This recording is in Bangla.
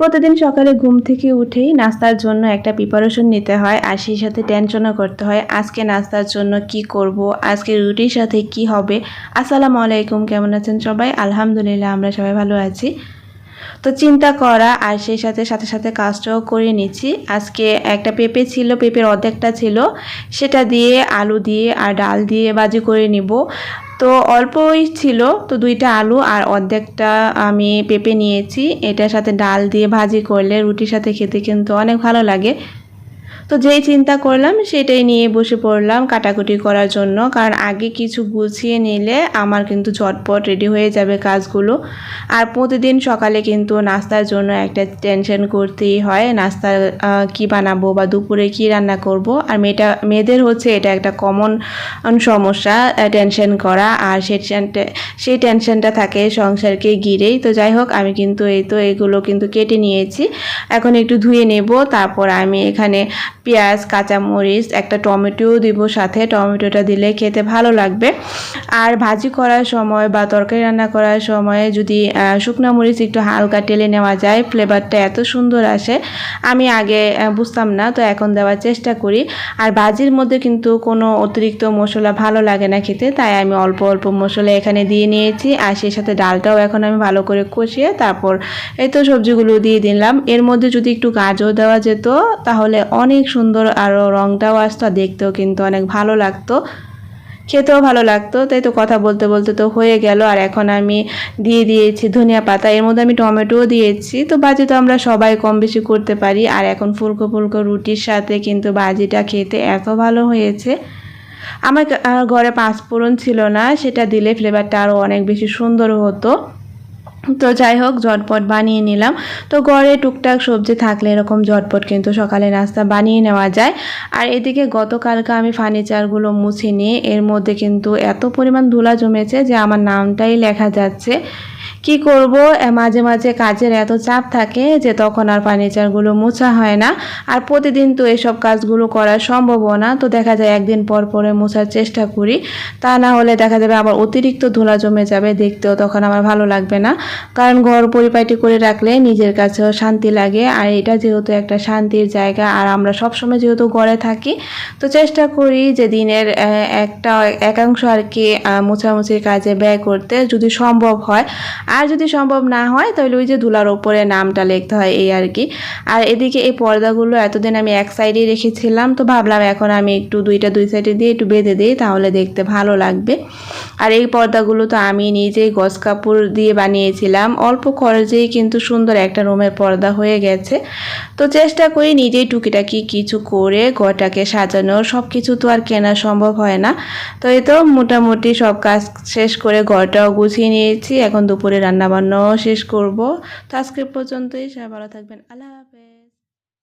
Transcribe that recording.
প্রতিদিন সকালে ঘুম থেকে উঠেই নাস্তার জন্য একটা প্রিপারেশন নিতে হয় আর সেই সাথে টেনশনও করতে হয়, আজকে নাস্তার জন্য কি করব, আজকে রুটির সাথে কি হবে? আসসালামু আলাইকুম, কেমন আছেন সবাই? আলহামদুলিল্লাহ, আমরা সবাই ভালো আছি। তো চিন্তা করা আর সেই সাথে সাথে সাথে কাজটাও করে নিচ্ছি। আজকে একটা পেঁপে ছিল, পেঁপের অর্ধেকটা ছিল। সেটা দিয়ে আলু দিয়ে আর ডাল দিয়ে বাজি করে নিব। তো অল্পই ছিল, তো দুইটা আলু আর অর্ধেকটা আমি পেঁপে নিয়েছি। এটার সাথে ডাল দিয়ে ভাজি করলে রুটির সাথে খেতে কিন্তু অনেক ভালো লাগে। তো যেই চিন্তা করলাম সেটাই নিয়ে বসে পড়লাম কাটাকুটি করার জন্য। কারণ আগে কিছু গুছিয়ে নিলে আমার কিন্তু ঝটপট রেডি হয়ে যাবে কাজগুলো। আর প্রতিদিন সকালে কিন্তু নাস্তার জন্য একটা টেনশন করতেই হয়, নাস্তা কি বানাবো বা দুপুরে কি রান্না করব। আর মেয়েটা, মেয়েদের হচ্ছে এটা একটা কমন সমস্যা টেনশন করা। আর সেই সেই টেনশনটা থাকে সংসারকে ঘিরেই। তো যাই হোক, আমি কিন্তু এই তো এগুলো কিন্তু কেটে নিয়েছি। এখন একটু ধুয়ে নেব, তারপর আমি এখানে পেঁয়াজ, কাঁচামরিচ, একটা টমেটোও দিব সাথে। টমেটোটা দিলে খেতে ভালো লাগবে। আর ভাজি করার সময় বা তরকারি রান্না করার সময় যদি শুকনো মরিচ একটু হালকা টেলে নেওয়া যায়, ফ্লেভারটা এত সুন্দর আসে, আমি আগে বুঝতাম না, তো এখন দেওয়ার চেষ্টা করি। আর ভাজির মধ্যে কিন্তু কোনো অতিরিক্ত মশলা ভালো লাগে না খেতে, তাই আমি অল্প অল্প মশলা এখানে দিয়ে নিয়েছি। আর সেই সাথে ডালটাও এখন আমি ভালো করে কষিয়ে তারপর এই তো সবজিগুলো দিয়ে দিলাম। এর মধ্যে যদি একটু গাজর দেওয়া যেত, তাহলে অনেক সুন্দর আরও রঙটাও আসতো, আর দেখতেও কিন্তু অনেক ভালো লাগতো। খেতেও ভালো লাগতো, তাই তো কথা বলতে বলতে তো হয়ে গেল। আর এখন আমি দিয়ে দিয়েছি ধনিয়া পাতা, এর মধ্যে আমি টমেটোও দিয়েছি। তো বাজি তো আমরা সবাই কম বেশি করতে পারি। আর এখন ফুলকো ফুলকো রুটির সাথে কিন্তু বাজিটা খেতে এত ভালো হয়েছে। আমার ঘরে পাঁচফোড়ন ছিল না, সেটা দিলে ফ্লেভারটা আরও অনেক বেশি সুন্দর হতো। তো যাই হোক ঝটপট বানিয়ে নিলাম। তো ঘরে টুকটাক সবজি থাকলে এরকম ঝটপট কিন্তু সকালে নাস্তা বানিয়ে নেওয়া যায়। আর এদিকে গতকালকে আমি ফার্নিচারগুলো মুছে নিয়ে এর মধ্যে কিন্তু এত পরিমাণ ধুলা জমেছে যে আমার নামটাই লেখা যাচ্ছে। কি করব? মাঝে মাঝে কাজের এত চাপ থাকে যে তখন আর ফার্নিচারগুলো মোছা হয় না। আর প্রতিদিন তো এসব কাজগুলো করা সম্ভবও না। তো দেখা যায় একদিন পর পরে মোছার চেষ্টা করি। তা না হলে দেখা যাবে আবার অতিরিক্ত ধুলা জমে যাবে দেখতেও তখন আমার ভালো লাগবে না। কারণ ঘর পরিপাটি করে রাখলে নিজের কাছেও শান্তি লাগে। আর এটা যেহেতু একটা শান্তির জায়গা, আর আমরা সবসময় যেহেতু ঘরে থাকি, তো চেষ্টা করি যে দিনের একটা একাংশ আর কি মোছামুছির কাজে ব্যয় করতে যদি সম্ভব হয়। আর যদি সম্ভব না হয়, তাহলে ওই যে ধুলার ওপরে নামটা লিখতে হয়, এই আর কি। আর এদিকে এই পর্দাগুলো এতদিন আমি এক সাইডে রেখেছিলাম, তো ভাবলাম এখন আমি একটু দুইটা দুই সাইডে দিয়ে একটু বেঁধে দিই, তাহলে দেখতে ভালো লাগবে। আর এই পর্দাগুলো তো আমি নিজেই গস কাপড় দিয়ে বানিয়েছিলাম, অল্প খরচেই কিন্তু সুন্দর একটা রুমের পর্দা হয়ে গেছে। তো চেষ্টা করি নিজেই টুকিটাকি কিছু করে ঘরটাকে সাজানো সব কিছু তো আর কেনা সম্ভব হয় না। তো এই তো মোটামুটি সব কাজ শেষ করে ঘরটাও গুছিয়ে নিয়েছি, এখন দুপুরে রান্নাবান্নাও শেষ করব। তো আজকে পর্যন্তই সবাই ভালো থাকবেন। আল্লাহ হাফেজ।